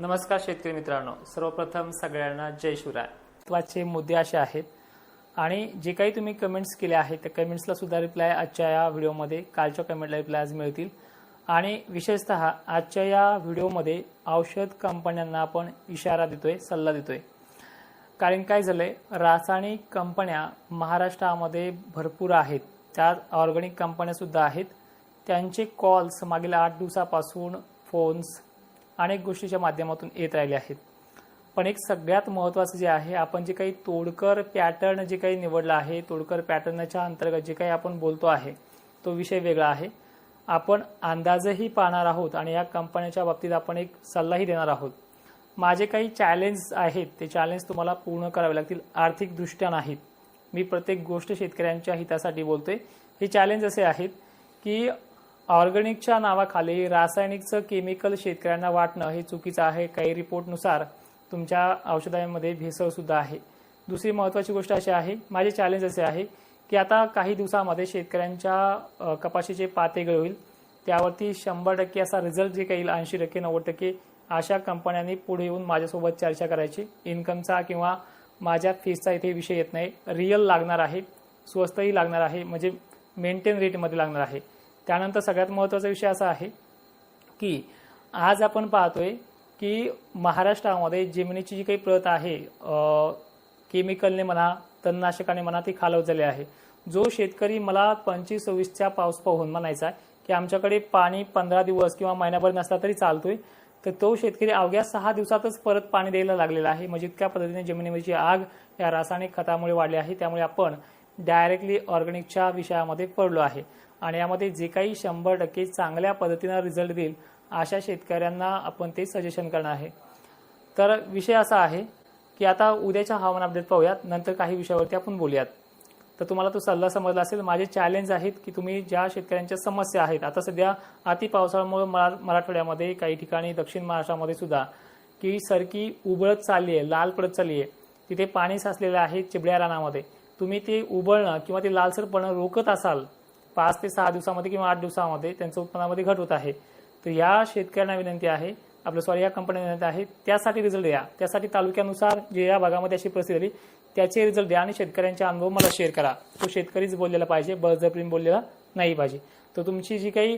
नमस्कार शेतकरी मित्रांनो. सर्वप्रथम सगळ्यांना जय शिवराय. महत्त्वाचे मुद्दे असे आहेत आणि जे काही तुम्ही कमेंट्स केले आहेत त्या कमेंट्सला सुद्धा रिप्लाय आजच्या या व्हिडिओमध्ये कालच्या कमेंटला रिप्लाय आज मिळतील. आणि विशेषतः आजच्या या व्हिडिओमध्ये औषध कंपन्यांना आपण इशारा देतोय सल्ला देतोय. कारण काय झालंय रासायनिक कंपन्या महाराष्ट्रामध्ये भरपूर आहेत. त्यात ऑर्गॅनिक कंपन्या सुद्धा आहेत. त्यांचे कॉल्स मागील आठ दिवसापासून फोन्स अनेक गोष्टीच्या माध्यमातून येत राहिले आहेत. पण एक सगळ्यात महत्त्वाचं जे आहे आपण जे काही तोडकर पॅटर्न जे काही निवडलं आहे तोडकर पॅटर्नच्या अंतर्गत जे काही आपण बोलतो आहे तो विषय वेगळा आहे. आपण अंदाजही पाहणार आहोत आणि या कंपन्याच्या बाबतीत आपण एक सल्लाही देणार आहोत. माझे काही चॅलेंज आहेत ते चॅलेंज तुम्हाला पूर्ण करावे लागतील आर्थिकदृष्ट्या नाहीत. मी प्रत्येक गोष्ट शेतकऱ्यांच्या हितासाठी बोलतोय. हे चॅलेंज असे आहेत की ऑर्गॅनिकच्या नावाखाली रासायनिकचं केमिकल शेतकऱ्यांना वाटणं हे चुकीचं आहे काही रिपोर्टनुसार तुमच्या औषधांमध्ये भेसळ सुद्धा आहे. दुसरी महत्त्वाची गोष्ट अशी आहे माझे चॅलेंज असे आहे की आता काही दिवसामध्ये शेतकऱ्यांच्या कपाशीचे पाते होईल त्यावरती शंभर टक्के असा रिझल्ट जे काही ऐंशी टक्के नव्वद टक्के अशा कंपन्यांनी पुढे येऊन माझ्यासोबत चर्चा करायची. इन्कमचा किंवा माझ्या फीसचा इथे विषय येत नाही. रिअल लागणार आहे स्वस्तही लागणार आहे म्हणजे मेंटेन रेटमध्ये लागणार आहे. त्यानंतर सगळ्यात महत्त्वाचा विषय असा आहे की आज आपण पाहतोय की महाराष्ट्रामध्ये जमिनीची जी काही प्रत आहे केमिकलने म्हणा तणनाशकाने म्हणा ती खालवलेली आहे. जो शेतकरी मला पंचवीस सव्वीसच्या पाऊस पाहून म्हणायचा आहे की आमच्याकडे पाणी पंधरा दिवस किंवा महिनाभर नसला तरी चालतोय तर तो शेतकरी अवघ्या सहा दिवसातच परत पाणी द्यायला लागलेला आहे. म्हणजे इतक्या पद्धतीने जमिनीवरची आग या रासायनिक खतामुळे वाढली आहे. त्यामुळे आपण डायरेक्टली ऑर्गॅनिकच्या विषयामध्ये पडलो आहे. आणि यामध्ये जे काही शंभर टक्के चांगल्या पद्धतीनं रिझल्ट देईल अशा शेतकऱ्यांना आपण ते सजेशन करणार आहे. तर विषय असा आहे की आता उद्याच्या हवामान अपडेट पाहूयात नंतर काही विषयावरती आपण बोलूयात. तर तुम्हाला तो सल्ला समजला असेल माझे चॅलेंज आहेत की तुम्ही ज्या शेतकऱ्यांच्या समस्या आहेत आता सध्या अति पावसाळ्यामुळे मरा मराठवाड्यामध्ये काही ठिकाणी दक्षिण महाराष्ट्रामध्ये सुद्धा की सरकी उबळत चालली आहे लाल पडत चालली आहे. तिथे पाणी साचलेलं आहे चिबड्या रानामध्ये. तुम्ही ते उबळणं किंवा ते लालसरपणं रोखत असाल पाच ते सहा दिवसामध्ये किंवा आठ दिवसामध्ये त्यांच्या उत्पन्नामध्ये घट होत आहे. तर या शेतकऱ्यांना विनंती आहे आपलं सॉरी या कंपन्यांना विनंती आहे त्यासाठी रिझल्ट द्या. त्यासाठी तालुक्यानुसार जे या भागामध्ये अशी परिस्थिती झाली त्याचे रिझल्ट द्या आणि शेतकऱ्यांचा अनुभव मला शेअर करा. तो शेतकरीच बोललेला पाहिजे बळजबरीने बोललेला नाही पाहिजे. तर तुमची जी काही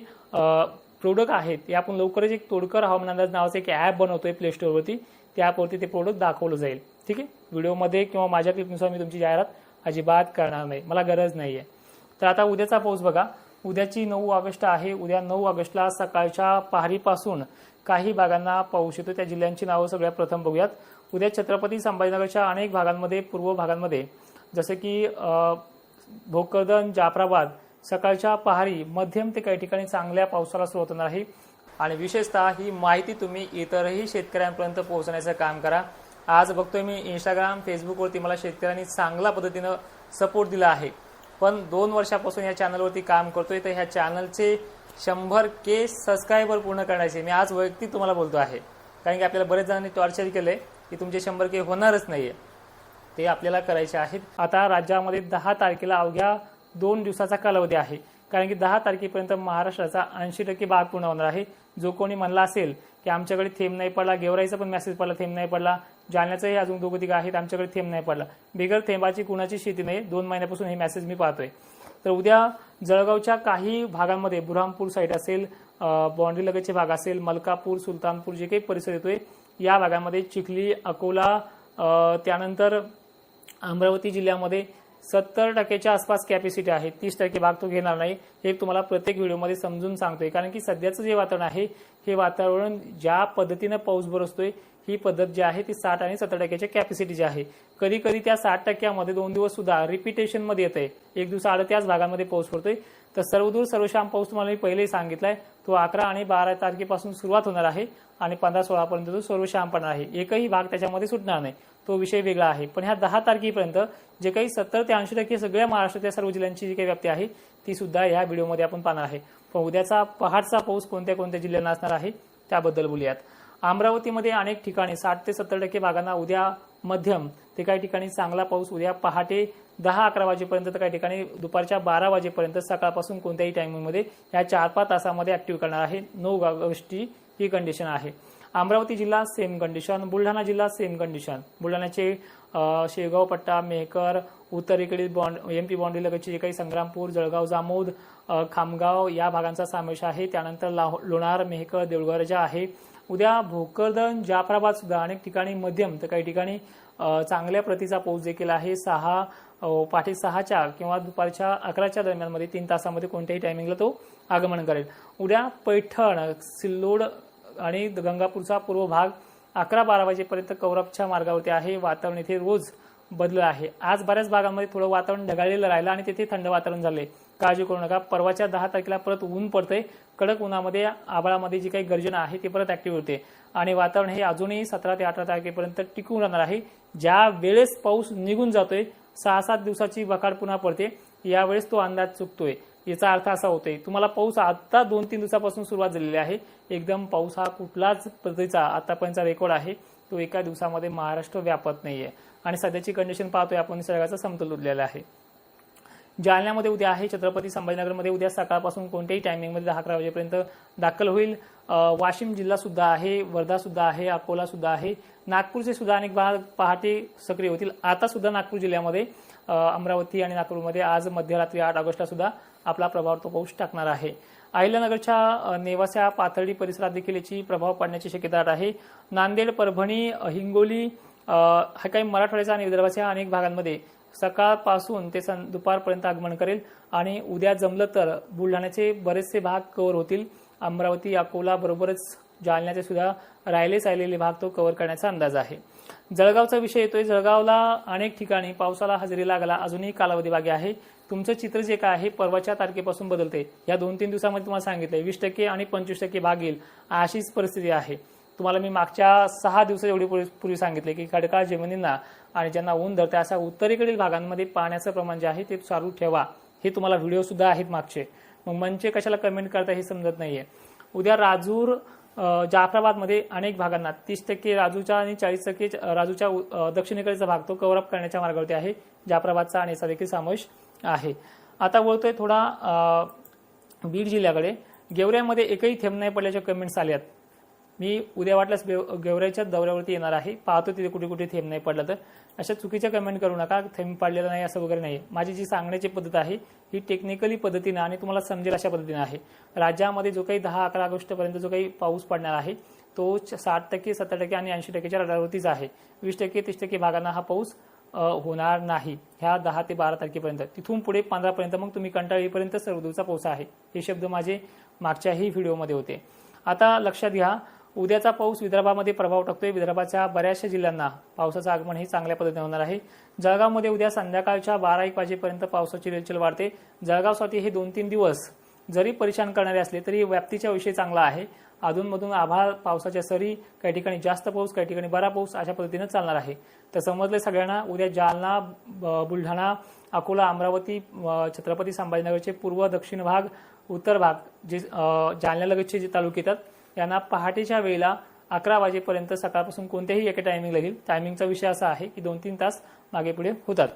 प्रोडक्ट आहेत ते आपण लवकरच एक तोडकर हवामान अंदाज नावाचं एक ॲप बनवतोय प्ले स्टोअरवरती त्या ॲपवरती ते प्रोडक्ट दाखवलं जाईल. ठीक आहे? व्हिडिओमध्ये किंवा माझ्या क्लिपनुसार मी तुमची जाहिरात अजिबात करणार नाही. मला गरज नाही आहे तर आता उद्याचा पाऊस बघा. उद्याची नऊ ऑगस्ट आहे. उद्या नऊ ऑगस्टला सकाळच्या पहारीपासून काही भागांना पाऊस येतो. त्या जिल्ह्यांची नावं सगळ्यात प्रथम बघूयात. उद्या छत्रपती संभाजीनगरच्या अनेक भागांमध्ये पूर्व भागांमध्ये जसे की भोकरदन जाफराबाद सकाळच्या पहारी मध्यम ते काही ठिकाणी चांगल्या पावसाला सुरुवात होणार आहे. आणि विशेषतः ही माहिती तुम्ही इतरही शेतकऱ्यांपर्यंत पोहोचण्याचं काम करा. आज बघतोय मी इंस्टाग्राम फेसबुकवरती मला शेतकऱ्यांनी चांगल्या पद्धतीनं सपोर्ट दिला आहे. पण दोन वर्षापासून या चॅनलवरती काम करतोय तर ह्या चॅनलचे शंभर के सबस्क्रायबर पूर्ण करण्याचे मी आज वैयक्तिक तुम्हाला बोलतो आहे. कारण की आपल्याला बरेच जणांनी टॉर्चर आहे की तुमचे शंभर के होणारच नाहीये. ते आपल्याला करायचे आहेत. आता राज्यामध्ये दहा तारखेला अवघ्या दोन दिवसाचा कालावधी आहे. कारण की दहा तारखेपर्यंत महाराष्ट्राचा ऐंशी टक्के भाग पूर्ण होणार आहे. जो कोणी म्हणला असेल की आमच्याकडे थेंब नाही पडला गेवराईचा पण मेसेज पडला थेंब नाही पडला जालन्याचंही अजून दोघं तिघं आहेत आमच्याकडे थेंब नाही पडला. बिगर थेंबाची कुणाची शेती नाही दोन महिन्यापासून हे मेसेज मी पाहतोय. तर उद्या जळगावच्या काही भागांमध्ये बुरहामपूर साईड असेल बाँड्री लगतचे भाग असेल मलकापूर सुलतानपूर जे काही परिसर येतोय या भागामध्ये चिखली अकोला त्यानंतर अमरावती जिल्ह्यामध्ये सत्तर टक्क्याच्या आसपास कॅपॅसिटी आहे. तीस टक्के भाग तो घेणार नाही. हे तुम्हाला प्रत्येक व्हिडिओमध्ये समजून सांगतोय. कारण की सध्याचं जे वातावरण आहे हे वातावरण ज्या पद्धतीनं पाऊस बरसतोय ही पद्धत जी आहे ती साठ आणि सत्तर टक्क्याच्या कॅपॅसिटीची आहे. कधी कधी त्या साठ टक्क्यामध्ये दोन दिवस सुद्धा रिपिटेशनमध्ये आहे एक दिवस आड त्याच भागामध्ये पाऊस पडतोय. तर सर्वदूर सर्वश्याम पाऊस तुम्हाला मी पहिलेही सांगितलाय. तो अकरा आणि बारा तारखेपासून सुरुवात होणार आहे आणि पंधरा सोळा पर्यंत तो सर्वश्याम पडणार आहे. एकही भाग त्याच्यामध्ये सुटणार नाही. तो विषय वेगळा आहे. पण ह्या दहा तारखेपर्यंत जे काही सत्तर ते ऐंशी टक्के सगळ्या महाराष्ट्रातल्या सर्व जिल्ह्यांची जी काही व्याप्ती आहे ती सुद्धा या व्हिडिओमध्ये आपण पाहणार आहे. पण उद्याचा पहाटचा पाऊस कोणत्या कोणत्या जिल्ह्यांना असणार आहे त्याबद्दल बोलूयात. अमरावतीमध्ये अनेक ठिकाणी साठ ते सत्तर टक्के भागांना उद्या मध्यम ते काही ठिकाणी चांगला पाऊस उद्या पहाटे दहा अकरा वाजेपर्यंत तर काही ठिकाणी दुपारच्या बारा वाजेपर्यंत सकाळपासून कोणत्याही टायमिंगमध्ये या चार पाच तासामध्ये ऍक्टिव्ह करणार आहे. नऊ ऑगस्टची ही कंडिशन आहे. अमरावती जिल्हा सेम कंडिशन बुलढाणा जिल्हा सेम कंडिशन बुलढाण्याचे शेगाव पट्टा मेहकर उत्तरेकडील बॉन्ड एम पी बाँड्री लगतचे जे काही संग्रामपूर जळगाव जामोद खामगाव या भागांचा समावेश आहे. त्यानंतर लाहो- लोणार मेहकर देऊळगावराजा आहे उद्या भोकरदन जाफराबाद सुद्धा अनेक ठिकाणी मध्यम तर काही ठिकाणी चांगल्या प्रतीचा पाऊस देखील आहे. सहा पाठी पहाटे सहाच्या किंवा दुपारच्या अकराच्या दरम्यानमध्ये तीन तासामध्ये कोणत्याही टायमिंगला तो आगमन करेल. उद्या पैठण सिल्लोड आणि गंगापूरचा पूर्व भाग अकरा बारा वाजेपर्यंत कौरबच्या मार्गावरती आहे. वातावरण इथे रोज बदलं आहे. आज बऱ्याच भागांमध्ये थोडं वातावरण ढगाळलेलं राहिलं आणि तिथे थंड वातावरण झालंय. काळजी करू नका. परवाच्या दहा तारखेला परत ऊन पडतंय. कडक उन्हामध्ये आभाळामध्ये जी काही गर्जना आहे ती परत ऍक्टिव्ह होते. आणि वातावरण हे अजूनही सतरा ते अठरा तारखेपर्यंत टिकून राहणार आहे. ज्या वेळेस पाऊस निघून जातोय सहा सात दिवसाची बकाड पुन्हा पडते. यावेळेस तो अंदाज चुकतोय. याचा अर्थ असा होतोय तुम्हाला पाऊस आता दोन तीन दिवसापासून सुरुवात झालेली आहे. एकदम पाऊस हा कुठलाच पद्धतीचा आतापर्यंतचा रेकॉर्ड आहे. तो एका दिवसामध्ये महाराष्ट्र व्यापत नाहीये. आणि सध्याची कंडिशन पाहतोय आपण निसर्गाचा समतोल उरलेला आहे. जालन्यामध्ये उद्या आहे छत्रपती संभाजीनगरमध्ये उद्या सकाळपासून कोणत्याही टायमिंगमध्ये दहा अकरा वाजेपर्यंत दाखल होईल. वाशिम जिल्हा सुद्धा आहे वर्धा सुद्धा आहे अकोला सुद्धा आहे. नागपूरचे सुद्धा अनेक भाग पहाटे सक्रिय होतील. आता सुद्धा नागपूर जिल्ह्यामध्ये अमरावती आणि नागपूरमध्ये आज मध्यरात्री आठ ऑगस्टला सुद्धा आपला प्रभाव तो पाऊस टाकणार आहे. अहिल्यानगरच्या नेवासा पाथर्डी परिसरात देखील याची प्रभाव पडण्याची शक्यता आहे. नांदेड परभणी हिंगोली हा काही मराठवाड्याचा आणि विदर्भाच्या अनेक भागांमध्ये सकाळपासून ते सं दुपारपर्यंत आगमन करेल आणि उद्या जमलं तर बुलढाण्याचे बरेचसे भाग कव्हर होतील. अमरावती अकोला बरोबरच जालन्याचे सुद्धा राहिले राहिलेले भाग तो कव्हर करण्याचा अंदाज आहे. जळगावचा विषय येतोय. जळगावला अनेक ठिकाणी पावसाला हजेरी लागला. अजूनही कालावधी बागे आहे. तुमचं चित्र जे काय आहे परवाच्या तारखेपासून बदलते या दोन तीन दिवसामध्ये तुम्हाला सांगितलंय. वीस टक्के आणि पंचवीस टक्के भाग येईल अशीच परिस्थिती आहे. तुम्हाला मी मागच्या सहा दिवस एवढी पूर्वी पूर्वी सांगितले की खडकाळ जमिनींना आणि ज्यांना ऊन धरते अशा उत्तरेकडील भागांमध्ये पाण्याचं प्रमाण जे आहे ते चालू ठेवा. हे तुम्हाला व्हिडिओ सुद्धा आहेत मागचे. मग मनचे कशाला कमेंट करता हे समजत नाहीये. उद्या राजूर जाफराबादमध्ये अनेक भागांना तीस टक्के राजूच्या आणि चाळीस टक्के राजूच्या दक्षिणेकडचा भाग तो कव्हरअप करण्याच्या मार्गावरती आहे. जाफराबादचा आणि याचा देखील समावेश आहे. आता बोलतोय थोडा बीड जिल्ह्याकडे. गेवऱ्यामध्ये एकही थेंब नाही पडल्याच्या कमेंट्स आल्यात. मी उद्या वाटल्यास गेवऱ्याच्या दौऱ्यावरती येणार आहे. पाहतो तिथे कुठे कुठे थेंब नाही पडला तर. अशा चुकीच्या कमेंट करू नका. थेंब पडलेला नाही असं वगैरे नाही. माझी जी सांगण्याची पद्धत आहे ही टेक्निकली पद्धतीनं आणि तुम्हाला समजेल अशा पद्धतीनं आहे. राज्यामध्ये जो काही दहा अकरा ऑगस्टपर्यंत जो काही पाऊस पडणार आहे तो साठ टक्के सत्तर टक्के आणि ऐंशी टक्केच्या रडारवरतीच आहे. वीस टक्के तीस टक्के भागांना हा पाऊस होणार नाही. ह्या दहा ते बारा तारखेपर्यंत. तिथून पुढे पंधरापर्यंत मग तुम्ही कंटाळीपर्यंत सर्वदूरचा पाऊस आहे. हे शब्द माझे मागच्याही व्हिडिओमध्ये होते. आता लक्षात घ्या उद्याचा पाऊस विदर्भामध्ये प्रभाव टाकतोय. विदर्भाच्या बऱ्याचशा जिल्ह्यांना पावसाचं आगमन हे चांगल्या पद्धतीने होणार आहे. जळगावमध्ये उद्या संध्याकाळच्या बारा एक वाजेपर्यंत पावसाची रेलचेल वाढते. जळगावसाठी हे दोन तीन दिवस जरी परेशान करणारे असले तरी व्याप्तीचा विषय चांगला आहे. अधूनमधून आभाळ पावसाच्या सरी काही ठिकाणी जास्त पाऊस काही ठिकाणी बरा पाऊस अशा पद्धतीनं चालणार आहे. तर समजले सगळ्यांना उद्या जालना ब- बुलढाणा अकोला अमरावती छत्रपती संभाजीनगरचे पूर्व दक्षिण भाग उत्तर भाग जे जालन्यालगतचे जे तालुके येतात यांना पहाटेच्या वेळेला अकरा वाजेपर्यंत सकाळपासून कोणत्याही एका टायमिंगला येईल. टायमिंगचा विषय असा आहे की दोन तीन तास मागे पुढे होतात.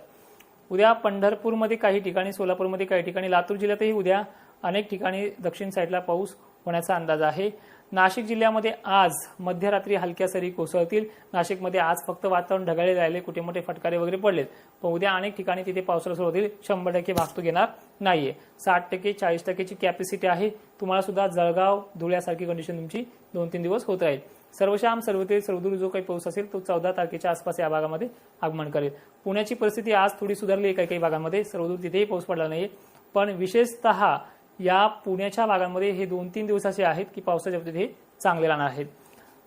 उद्या पंढरपूरमध्ये काही ठिकाणी सोलापूरमध्ये काही ठिकाणी लातूर जिल्ह्यातही उद्या अनेक ठिकाणी दक्षिण साईडला पाऊस होण्याचा अंदाज आहे. नाशिक जिल्ह्यामध्ये आज मध्यरात्री हलक्या सरी कोसळतील. नाशिकमध्ये आज फक्त वातावरण ढगाळे राहिले कुठे मोठे फटकारे वगैरे पडलेत. पण उद्या अनेक ठिकाणी तिथे पावसाळा सुरू होतील. शंभर टक्के भागतो घेणार नाहीये. साठ टक्के चाळीस टक्केची कॅपॅसिटी आहे. तुम्हाला सुद्धा जळगाव धुळ्यासारखी कंडिशन तुमची दोन तीन दिवस होत राहील. सर्वशाम सर्वते सर्वदूर जो काही पाऊस असेल तो चौदा तारखेच्या आसपास या भागामध्ये आगमन करेल. पुण्याची परिस्थिती आज थोडी सुधारली आहे काही काही भागांमध्ये. सर्वदूर तिथेही पाऊस पडला नाहीये. पण विशेषतः या पुण्याच्या भागांमध्ये हे दोन तीन दिवस असे आहेत की पावसाच्या बाबतीत हे चांगले राहणार आहेत.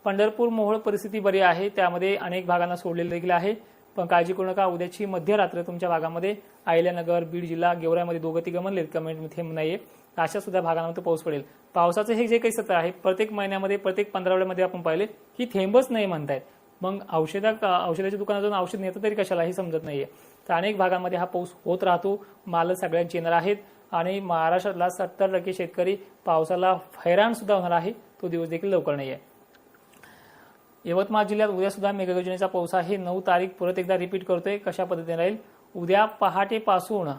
पंढरपूर मोहोळ परिस्थिती बरी आहे त्यामध्ये अनेक भागांना सोडलेलं देखील आहे. पण काळजी करू नका उद्याची मध्यरात्र तुमच्या भागामध्ये अहिल्यानगर बीड जिल्हा गेवरामध्ये दोघं तिघं म्हणलेत कमेंट थेंब नाहीये. अशा सुद्धा भागांमध्ये पाऊस पडेल. पावसाचं हे जे काही सत्र आहे प्रत्येक महिन्यामध्ये प्रत्येक पंधरावड्यामध्ये आपण पाहिले की थेंबच नाही म्हणतायत. मग औषधा औषधाच्या दुकानात जाऊन औषध नेतं तरी कशाला हे समजत नाहीये. तर अनेक भागांमध्ये हा पाऊस होत राहतो. माल सगळ्यांचे येणार आहेत. आणि महाराष्ट्रातला सत्तर टक्के शेतकरी पावसाला हैराण सुद्धा होणार आहे. तो दिवस देखील लवकर आहे यवतमाळ जिल्ह्यात उद्या सुद्धा मेघगर्जनेचा पाऊस आहे. नऊ तारीख परत एकदा रिपीट करतोय. कशा पद्धतीने राहील? उद्या पहाटेपासून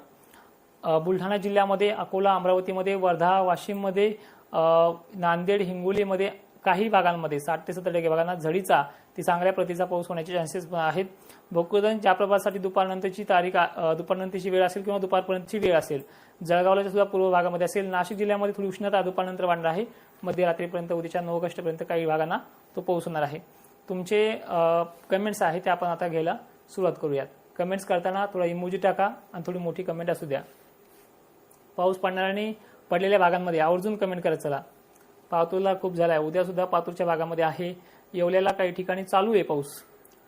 बुलढाणा जिल्ह्यामध्ये अकोला अमरावतीमध्ये वर्धा वाशिममध्ये नांदेड हिंगोलीमध्ये काही भागांमध्ये साठ ते सत्तर टक्के भागांना झडीचा ती चांगल्या प्रतीचा पाऊस होण्याचे चान्सेस आहेत. भोकरदन ज्या प्रभावासाठी दुपारनंतरची तारीख दुपारनंतरची वेळ असेल किंवा दुपारपर्यंतची वेळ असेल जळगावला सुद्धा पूर्व भागामध्ये असेल. नाशिक जिल्ह्यामध्ये थोडी उष्णता दुपारनंतर वाढणार आहे. मध्यरात्रीपर्यंत उद्याच्या नऊ ऑगस्टपर्यंत काही भागांना तो पाऊस होणार आहे. तुमचे कमेंट्स आहेत ते आपण आता घ्यायला सुरुवात करूयात. कमेंट्स करताना थोडा इमोजी टाका आणि थोडी मोठी कमेंट असू द्या. पाऊस पडणाऱ्याने पडलेल्या भागांमध्ये आवर्जून कमेंट करत चला. पातूरला खूप झालाय. उद्या सुद्धा पातूरच्या भागामध्ये आहे. येवल्याला काही ठिकाणी चालू आहे पाऊस.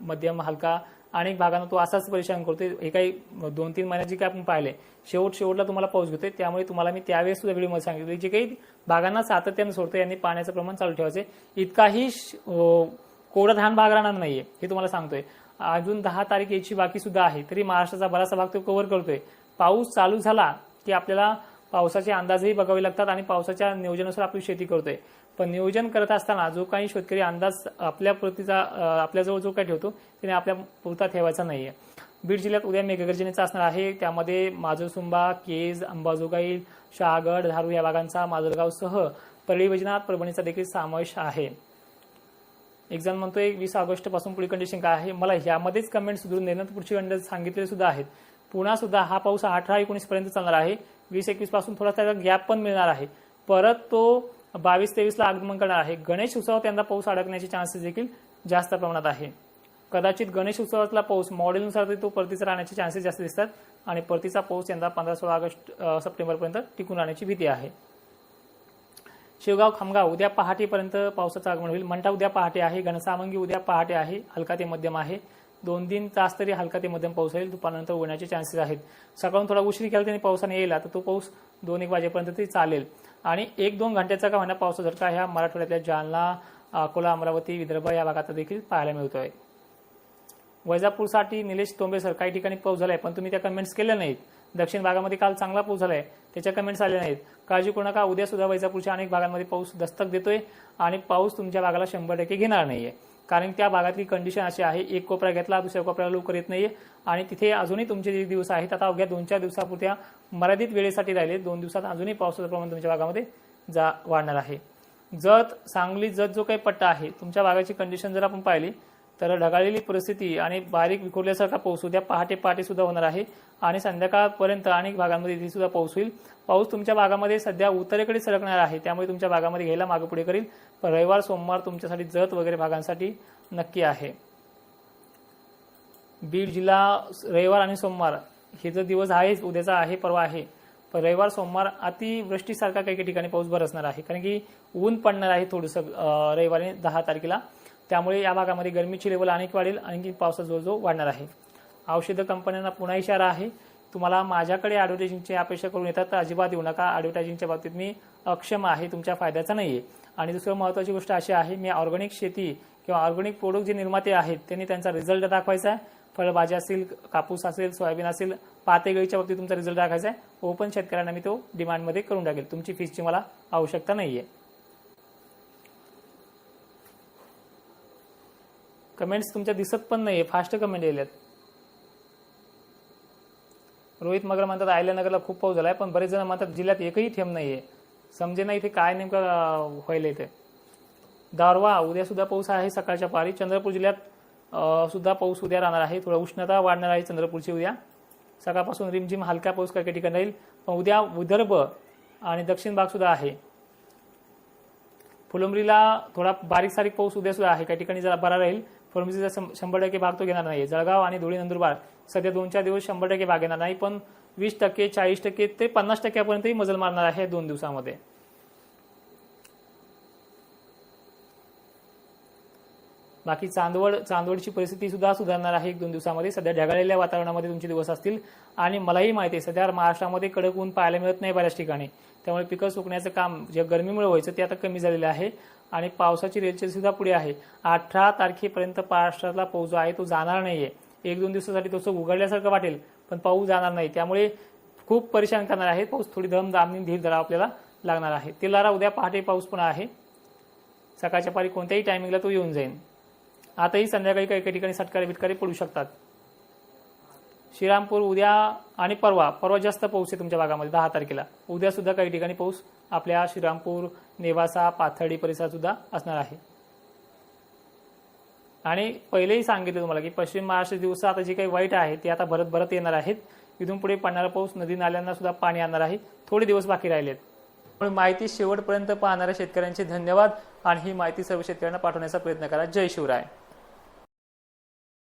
मध्यम हलका अनेक भागांना तो असाच परेशान करतोय. हे काही दोन तीन महिन्याची काय आपण पाहिले शेवट शेवटला तुम्हाला पाऊस घेतोय. त्यामुळे तुम्हाला मी त्यावेळेस सुद्धा व्हिडिओमध्ये सांगितले जे काही भागांना सातत्याने सोडतो यांनी पाण्याचं प्रमाण चालू ठेवायचे इतकाही श- कोरडा धान भाग राहणार नाहीये हे तुम्हाला सांगतोय. अजून दहा तारीख याची बाकी सुद्धा आहे. तरी महाराष्ट्राचा बराचसा भाग तो कव्हर करतोय. पाऊस चालू झाला की आपल्याला पावसाचे अंदाजही बघावे लागतात आणि पावसाच्या नियोजनानुसार आपली शेती करतोय. पण नियोजन करत असताना जो काही शेतकरी अंदाज आपल्या प्रतीचा आपल्याजवळ जो काही ठेवतो त्याने आपल्या पुरता ठेवायचा नाहीये. बीड जिल्ह्यात उद्या मेघगर्जनेचा असणार आहे. त्यामध्ये माजोसुंबा केज अंबाजोगाई शहागड धारू या भागांचा माजलगावसह परळी वैजनाथ परभणीचा देखील समावेश आहे. एक जण म्हणतोय वीस ऑगस्टपासून पुढील कंडिशन काय आहे? मला यामध्येच कमेंट सुधारून देण्यात पुढची कंडिशन सांगितले सुद्धा आहेत. पुन्हा सुद्धा हा पाऊस अठरा एकोणीस पर्यंत चालणार आहे. वीस एकवीसपासून थोडा त्याचा गॅप पण मिळणार आहे. परत तो बावीस तेवीसला आगमन करणार आहे. गणेश उत्सवात यंदा पाऊस अडकण्याचे चान्सेस देखील जास्त प्रमाणात आहे. कदाचित गणेश उत्सवातला पाऊस मॉडेलनुसार तरी तो परतीचा राहण्याचे चान्सेस जास्त दिसतात आणि परतीचा पाऊस यंदा पंधरा सोळा ऑगस्ट सप्टेंबरपर्यंत टिकून राहण्याची भीती आहे. शिवगाव खामगाव उद्या पहाटेपर्यंत पावसाचं आगमन होईल. मंठा उद्या पहाटे आहे. घनसामंगी उद्या पहाटे आहे. हलका ते मध्यम आहे. दोन तीन तास तरी हलका ते मध्यम पाऊस येईल. दुपारनंतर होण्याचे चान्सेस आहेत. सकाळून थोडा उशीर केला त्याने पावसाने येईल. तर तो पाऊस दोन एक वाजेपर्यंत तरी चालेल. आणि एक दोन घंट्याचा का होणार पावसाचा झटका ह्या मराठवाड्यातल्या जालना अकोला अमरावती विदर्भ या भागात देखील पाहायला मिळतोय. वैजापूरसाठी निलेश तोंबे सर काही ठिकाणी पाऊस झालाय पण तुम्ही त्या कमेंट्स केल्या नाहीत. दक्षिण भागामध्ये काल चांगला पाऊस झालाय. त्याच्या कमेंट्स आल्या नाहीत. काळजी करू नका उद्या सुद्धा वैजापूरच्या अनेक भागांमध्ये पाऊस दस्तक देतोय आणि पाऊस तुमच्या भागाला शंभर टक्के घेणार नाहीये. कारण त्या भागातली कंडिशन अशी आहे एक कोपरा घेतला दुसऱ्या कोपऱ्याला लवकर येत नाहीये. आणि तिथे अजूनही तुमचे जे दिवस आहेत आता अवघ्या दोन चार दिवसापुरत्या मर्यादित वेळेसाठी राहिले. दोन दिवसात अजूनही पावसाचं प्रमाण तुमच्या भागामध्ये जा वाढणार आहे. जत सांगली जत जो काही पट्टा आहे तुमच्या भागाची कंडिशन जर आपण पाहिली तर ढगाळलेली परिस्थिती आणि बारीक विखुरल्यासारखा पाऊस उद्या पहाटे पहाटे सुद्धा होणार आहे. आणि संध्याकाळपर्यंत अनेक भागांमध्ये इथे सुद्धा पाऊस होईल. पाऊस तुमच्या भागामध्ये सध्या उत्तरेकडे सरकणार आहे. त्यामुळे तुमच्या भागामध्ये घ्यायला मागे पुढे करील. पण रविवार सोमवार तुमच्यासाठी जत वगैरे भागांसाठी नक्की आहे. बीड जिल्हा रविवार आणि सोमवार हे जो दिवस आहेच उद्याचा आहे परवा आहे. पण रविवार सोमवार अतिवृष्टीसारखा काही काही ठिकाणी पाऊस बरसणार आहे. कारण की ऊन पडणार आहे थोडंसं रविवारी दहा तारखेला. त्यामुळे या भागामध्ये गरमीची लेवल अनेक वाढेल आणखी पावसाचा जो वाढणार आहे. औषध कंपन्यांना पुन्हा इशारा आहे तुम्हाला माझ्याकडे ॲडव्हर्टायझिंगची अपेक्षा करून येतात तर अजिबात येऊ नका. ॲडव्हर्टायझिंगच्या बाबतीत मी अक्षम आहे तुमच्या फायद्याचा नाही आहे आणि दुसरं महत्त्वाची गोष्ट अशी आहे मी ऑर्गॅनिक शेती किंवा ऑर्गॅनिक प्रोडक्ट जे निर्माते आहेत त्यांनी त्यांचा रिझल्ट दाखवायचा आहे. फळभाज्या असेल कापूस असेल सोयाबीन असेल पातेगळीच्या बाबतीत तुमचा रिझल्ट दाखवायचा आहे. ओपन शेतकऱ्यांना मी तो डिमांडमध्ये करून टाकेल. तुमची फीसची मला आवश्यकता नाही आहे कमेंट्स तुमच्या दिसत पण नाही आहे फास्ट कमेंट येल्यात रोहित मगर म्हणतात आयल्यानगरला खूप पाऊस झालाय पण बरेच जण म्हणतात जिल्ह्यात एकही थेंब आहे समजे नाही इथे काय नेमकं व्हायला इथे दारवा उद्या सुद्धा पाऊस आहे सकाळच्या पारी. चंद्रपूर जिल्ह्यात सुद्धा पाऊस उद्या राहणार आहे. थोडा उष्णता वाढणार आहे चंद्रपूरची उद्या. सकाळपासून रिमझिम हलका पाऊस काही ठिकाणी राहील पण उद्या विदर्भ आणि दक्षिण भाग सुद्धा आहे. फुलंब्रीला थोडा बारीक सारीक पाऊस उद्या सुद्धा आहे. काही ठिकाणी जरा बरा राहील. फुलंब्रीचा शंभर टक्के भाग तो घेणार नाही जळगाव आणि धुळे नंदुरबार सध्या दोन चार दिवस शंभर टक्के भाग घेणार नाही पण वीस टक्के चाळीस टक्के ते पन्नास टक्क्यापर्यंतही मजल मारणार आहे दोन दिवसामध्ये. बाकी चांदवड चांदवडची परिस्थिती सुद्धा सुधारणार आहे. एक दोन दिवसामध्ये सध्या ढगाळलेल्या वातावरणामध्ये तुमचे दिवस असतील. आणि मलाही माहिती आहे सध्या महाराष्ट्रामध्ये कडक ऊन पाहायला मिळत नाही बऱ्याच ठिकाणी. त्यामुळे पिकं सुकण्याचं काम जे गरमीमुळे व्हायचं ते आता कमी झालेलं आहे. आणि पावसाची रेलचेल सुद्धा पुढे आहे. अठरा तारखेपर्यंत महाराष्ट्रातला पाऊस जो आहे तो जाणार नाहीये. एक दोन दिवसासाठी तो उघडल्यासारखं वाटेल पण पाऊस जाणार नाही. त्यामुळे खूप परेशान करणार आहे. पाऊस थोडी दम दामनी धीर धरा आपल्याला लागणार आहे. तेलारा उद्या पहाटे पाऊस पण आहे. सकाळच्या पारी कोणत्याही टायमिंगला तो येऊन जाईल आताही संध्याकाळी काही काही ठिकाणी सटकारे बिटकारे पडू शकतात. श्रीरामपूर उद्या आणि परवा परवा जास्त पाऊस आहे तुमच्या भागामध्ये दहा तारखेला. उद्या सुद्धा काही ठिकाणी पाऊस आपल्या श्रीरामपूर नेवासा पाथर्डी परिसरात सुद्धा असणार आहे. आणि पहिलेही सांगितलं तुम्हाला की पश्चिम महाराष्ट्र दिवस आता जे काही वाईट आहे ते आता भरत भरत येणार आहेत. इथून पुढे पडणारा पाऊस नदी नाल्यांना सुद्धा पाणी आणणार आहे. थोडे दिवस बाकी राहिलेत. पण माहिती शेवटपर्यंत पाहणाऱ्या शेतकऱ्यांचे धन्यवाद आणि ही माहिती सर्व शेतकऱ्यांना पाठवण्याचा प्रयत्न करा. जय शिवराय.